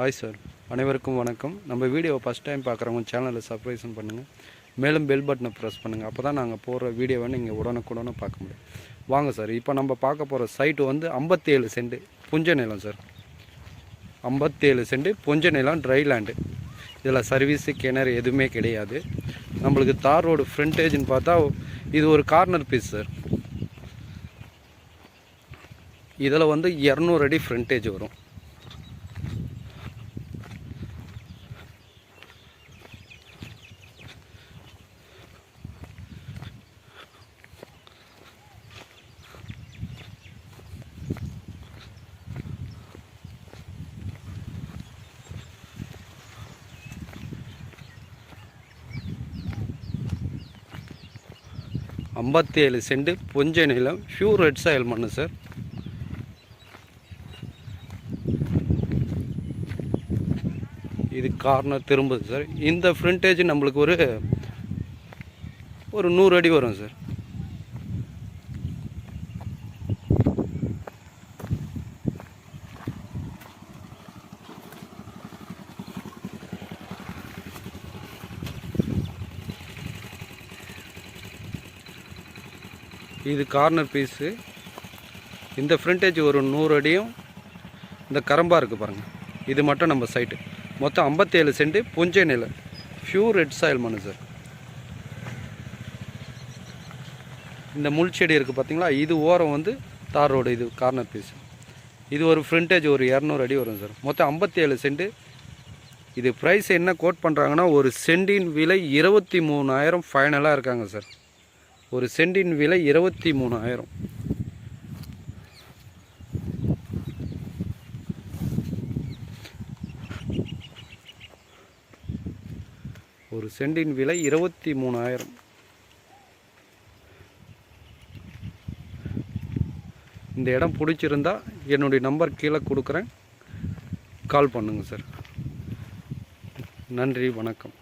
Hi sir அனைவருக்கும் வணக்கம். நம்ம வீடியோவை ஃபஸ்ட் டைம் பார்க்குறவங்க சேனலை சப்ஸ்கிரைப் பண்ணுங்கள் மேலும் பெல் பட்டனை ப்ரெஸ் பண்ணுங்கள் அப்போ தான் நாங்கள் போடுற வீடியோவை நீங்கள் உடனுக்குடனே பார்க்க முடியும். வாங்க சார் இப்போ நம்ம பார்க்க போகிற சைட்டு வந்து ஐம்பத்தேழு சென்ட் புஞ்ச நிலம் சார் ஐம்பத்தேழு சென்ட் புஞ்ச நிலம் ட்ரை லேண்டு இதில் சர்வீஸு கிணறு எதுவுமே கிடையாது. நம்மளுக்கு தார் ரோடு ஃப்ரண்டேஜ்னு பார்த்தா இது ஒரு கார்னர் பீஸ் சார் இதில் வந்து இரநூறு அடி ஃப்ரண்டேஜ் வரும். ஐம்பத்தேழு சென்ட் புஞ்ச நிலம் ப்யூர் ரெட் சாயல் மண்ணு சார் இது கார்னர் திரும்புது சார் இந்த ஃப்ரண்டேஜ் நம்மளுக்கு ஒரு ஒரு நூறு அடி வரும் சார் இது கார்னர் பீஸு இந்த ஃப்ரண்டேஜ் ஒரு நூறு அடியும் இந்த கரம்பா இருக்குது பாருங்கள் இது மட்டும் நம்ம சைட்டு மொத்தம் ஐம்பத்தேழு சென்ட் புஞ்சை நில. ஃப்யூர் ரெட் சாயில் மண்ணு சார் இந்த முள் செடி இருக்குது பார்த்தீங்களா இது ஓரம் வந்து தார் ரோடு இது கார்னர் பீஸ் இது ஒரு ஃப்ரண்டேஜ் ஒரு இரநூறு அடி வரும் சார் மொத்தம் ஐம்பத்தேழு சென்ட் இது ப்ரைஸ் என்ன கோட் பண்ணுறாங்கன்னா ஒரு சென்டின் விலை இருபத்தி மூணாயிரம் ஃபைனலாக இருக்காங்க சார் ஒரு சென்டின் விலை இருபத்தி மூணாயிரம். ஒரு சென்டின் விலை இருபத்தி மூணாயிரம். இந்த இடம் பிடிச்சிருந்தா என்னுடைய நம்பர் கீழே கொடுக்குறேன். கால் பண்ணுங்கள் சார். நன்றி வணக்கம்.